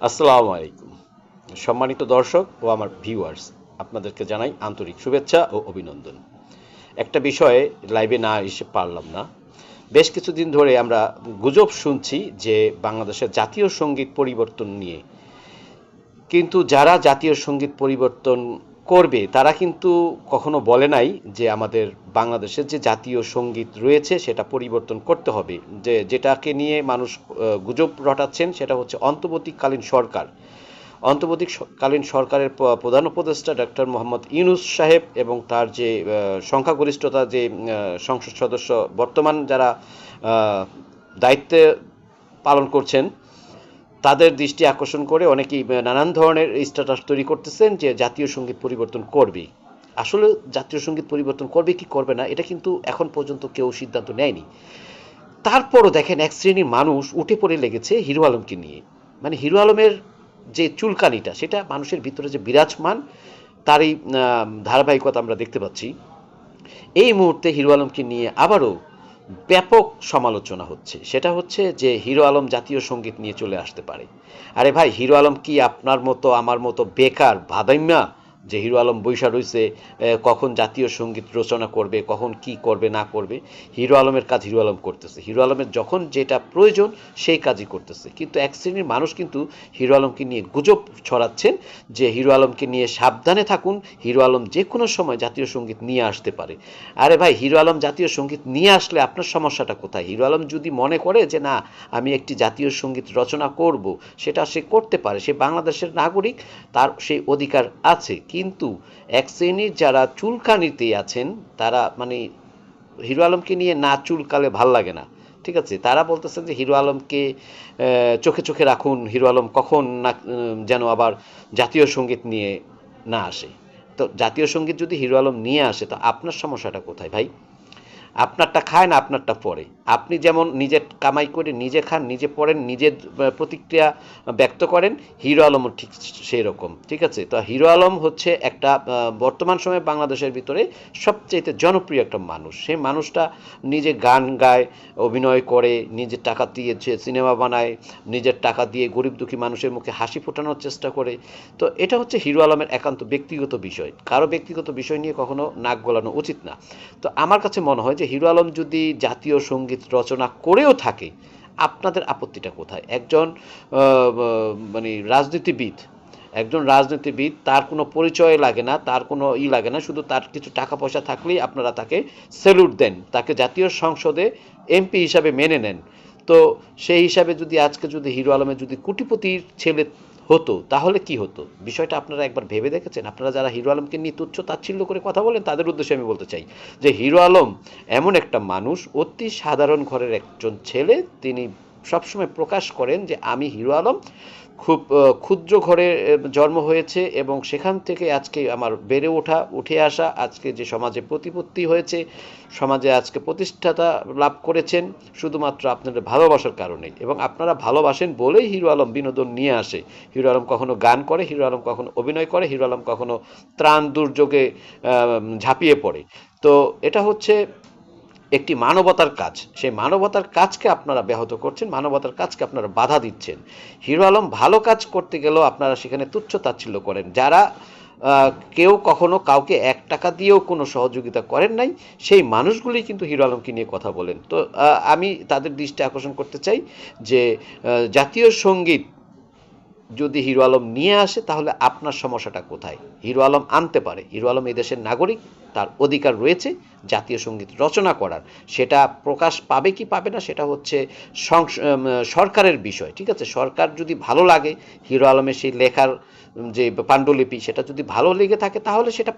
আসসালামু আলাইকুম। সম্মানিত দর্শক ও আমার ভিউয়ার্স আপনাদেরকে জানাই আন্তরিক শুভেচ্ছা ও অভিনন্দন। একটা বিষয়ে লাইভে না এসে পারলাম না। বেশ কিছুদিন ধরে আমরা গুজব শুনছি যে বাংলাদেশের জাতীয় সংগীত পরিবর্তন নিয়ে। কিন্তু যারা জাতীয় সংগীত পরিবর্তন করবে, তারা কিন্তু কখনো বলে নাই যে আমাদের বাংলাদেশের যে জাতীয় সংগীত রয়েছে সেটা পরিবর্তন করতে হবে। যে যেটাকে নিয়ে মানুষ গুজব রটাচ্ছেন সেটা হচ্ছে অন্তর্বর্তীকালীন সরকার। অন্তর্বর্তীকালীন সরকারের প্রধান উপদেষ্টা ডক্টর মোহাম্মদ ইউনুস সাহেব এবং তার যে সংখ্যাগরিষ্ঠতা, যে সংসদ সদস্য বর্তমান যারা দায়িত্বে পালন করছেন তাদের দৃষ্টি আকর্ষণ করে অনেকেই নানান ধরনের স্ট্যাটাস তৈরি করতেছেন যে জাতীয় সংগীত পরিবর্তন করবে। আসলে জাতীয় সংগীত পরিবর্তন করবে কি করবে না, এটা কিন্তু এখন পর্যন্ত কেউ সিদ্ধান্ত নেয়নি। তারপরও দেখেন এক শ্রেণির মানুষ উঠে পড়ে লেগেছে হিরো আলমকে নিয়ে। মানে হিরো আলমের যে চুলকানিটা, সেটা মানুষের ভিতরে যে বিরাজমান, তারই ধারাবাহিকতা আমরা দেখতে পাচ্ছি। এই মুহূর্তে হিরো আলমকে নিয়ে আবারও ব্যাপক সমালোচনা হচ্ছে। সেটা হচ্ছে যে হিরো আলম জাতীয় সংগীত নিয়ে চলে আসতে পারে। আরে ভাই, হিরো আলম কি আপনার মতো, আমার মতো বেকার, ভাদাইম্যা যে হিরো আলম বৈশা রয়েছে কখন জাতীয় সংগীত রচনা করবে, কখন কি করবে, না করবে, হিরো আলমের কাজ হিরো আলম করতেছে। হিরো আলমের যখন যেটা প্রয়োজন, সেই কাজই করতেছে। কিন্তু এক শ্রেণির মানুষ কিন্তু হিরো আলমকে নিয়ে গুজব ছড়াচ্ছেন যে হিরো আলমকে নিয়ে সাবধানে থাকুন, হিরো আলম যে কোনো সময় জাতীয় সংগীত নিয়ে আসতে পারে। আরে ভাই, হিরো আলম জাতীয় সংগীত নিয়ে আসলে আপনার সমস্যাটা কোথায়? হিরো আলম যদি মনে করে যে, না, আমি একটি জাতীয় সংগীত রচনা করব সেটা সে করতে পারে। সে বাংলাদেশের নাগরিক, তার সেই অধিকার আছে। কিন্তু এক শ্রেণির যারা চুলকানিতে আছেন, তারা মানে হিরো আলমকে নিয়ে না চুলকালে ভালো লাগে না। ঠিক আছে? তারা বলতেছেন যে হিরো আলমকে চোখে চোখে রাখুন, হিরো আলম কখন না যেন আবার জাতীয় সংগীত নিয়ে না আসে। তো জাতীয় সংগীত যদি হিরো আলম নিয়ে আসে, তো আপনার সমস্যাটা কোথায় ভাই? আপনারটা খায় না, আপনারটা পরে আপনি যেমন নিজে কামাই করে নিজে খান, নিজে পড়েন, নিজের প্রতিক্রিয়া ব্যক্ত করেন, হিরো আলমও ঠিক সেই রকম ঠিক আছে? তো হিরো আলম হচ্ছে একটা বর্তমান সময়ে বাংলাদেশের ভিতরে সবচেয়ে জনপ্রিয় একটা মানুষ। সেই মানুষটা নিজে গান গায়, অভিনয় করে, নিজের টাকা দিয়ে সিনেমা বানায়, নিজের টাকা দিয়ে গরিব দুঃখী মানুষের মুখে হাসি ফোটানোর চেষ্টা করে। তো এটা হচ্ছে হিরো আলমের একান্ত ব্যক্তিগত বিষয়। কারও ব্যক্তিগত বিষয় নিয়ে কখনো নাক গলানো উচিত না। তো আমার কাছে মনে হয় যে হিরো আলম যদি জাতীয় সংগীত রচনা করেও থাকে, আপনাদের আপত্তিটা কোথায়? একজন মানে রাজনীতিবিদ, একজন রাজনীতিবিদ, তার কোনো পরিচয় লাগে না, তার কোনো ই লাগে না, শুধু তার কিছু টাকা পয়সা থাকলেই আপনারা তাকে স্যালুট দেন, তাকে জাতীয় সংসদে এমপি হিসাবে মেনে নেন। তো সেই হিসাবে যদি আজকে যদি হিরো আলমের যদি কোটিপতির ছেলে হতো, তাহলে কি হতো? বিষয়টা আপনারা একবার ভেবে দেখেছেন? আপনারা যারা হিরো আলমকে নিয়ে তুচ্ছ তাচ্ছিল্য করে কথা বলেন, তাদের উদ্দেশ্যে আমি বলতে চাই যে হিরো আলম এমন একটা মানুষ, অতি সাধারণ ঘরের একজন ছেলে, তিনি সবসময় প্রকাশ করেন যে আমি হিরো আলম। খুব ক্ষুদ্র ঘরে জন্ম হয়েছে এবং সেখান থেকে আজকে আমার বেড়ে ওঠা, উঠে আসা, আজকে যে সমাজে প্রতিপত্তি হয়েছে, সমাজে আজকে প্রতিষ্ঠাতা লাভ করেছেন, শুধুমাত্র আপনাদের ভালোবাসার কারণে। এবং আপনারা ভালোবাসেন বলেই হিরো আলম বিনোদন নিয়ে আসে। হিরো আলম কখনো গান করে, হিরো আলম কখনো অভিনয় করে, হিরো আলম কখনো ত্রাণ দুর্যোগে ঝাঁপিয়ে পড়ে। তো এটা হচ্ছে একটি মানবতার কাজ। সেই মানবতার কাজকে আপনারা ব্যাহত করছেন, মানবতার কাজকে আপনারা বাধা দিচ্ছেন। হিরো আলম ভালো কাজ করতে গেলেও আপনারা সেখানে তুচ্ছ তাচ্ছিল্য করেন। যারা কেউ কখনো কাউকে এক টাকা দিয়েও কোনো সহযোগিতা করেন নাই, সেই মানুষগুলি কিন্তু হিরো আলমকে নিয়ে কথা বলেন। তো আমি তাদের দৃষ্টি আকর্ষণ করতে চাই যে জাতীয় সংগীত যদি হিরো আলম নিয়ে আসে, তাহলে আপনার সমস্যাটা কোথায়? হিরো আলম আনতে পারে। হিরো আলম এই দেশের নাগরিক, তার অধিকার রয়েছে জাতীয় সংগীত রচনা করার। সেটা প্রকাশ পাবে কি পাবে না, সেটা হচ্ছে সরকারের বিষয়, ঠিক আছে? সরকার যদি ভালো লাগে, হিরো আলমের সেই লেখার যে পাণ্ডুলিপি, সেটা যদি ভালো লেগে থাকে, তাহলে সেটা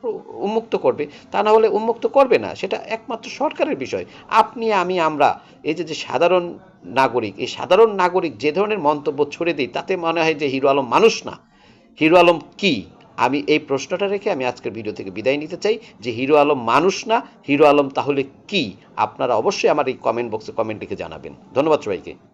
উন্মুক্ত করবে। তা না হলে উন্মুক্ত করবে না, সেটা একমাত্র সরকারের বিষয়। আপনি, আমি, আমরা, এই যে সাধারণ নাগরিক, এই সাধারণ নাগরিক যে ধরনের মন্তব্য ছড়ে দিই, তাতে মনে হয় যে হিরো আলম মানুষ না। হিরো আলম কি? আমি এই প্রশ্নটা রেখে আমি আজকের ভিডিও থেকে বিদায় নিতে চাই যে হিরো আলম মানুষ না, হিরো আলম তাহলে কি? আপনারা অবশ্যই আমার এই কমেন্ট বক্সে কমেন্ট লিখে জানাবেন। ধন্যবাদ সবাইকে।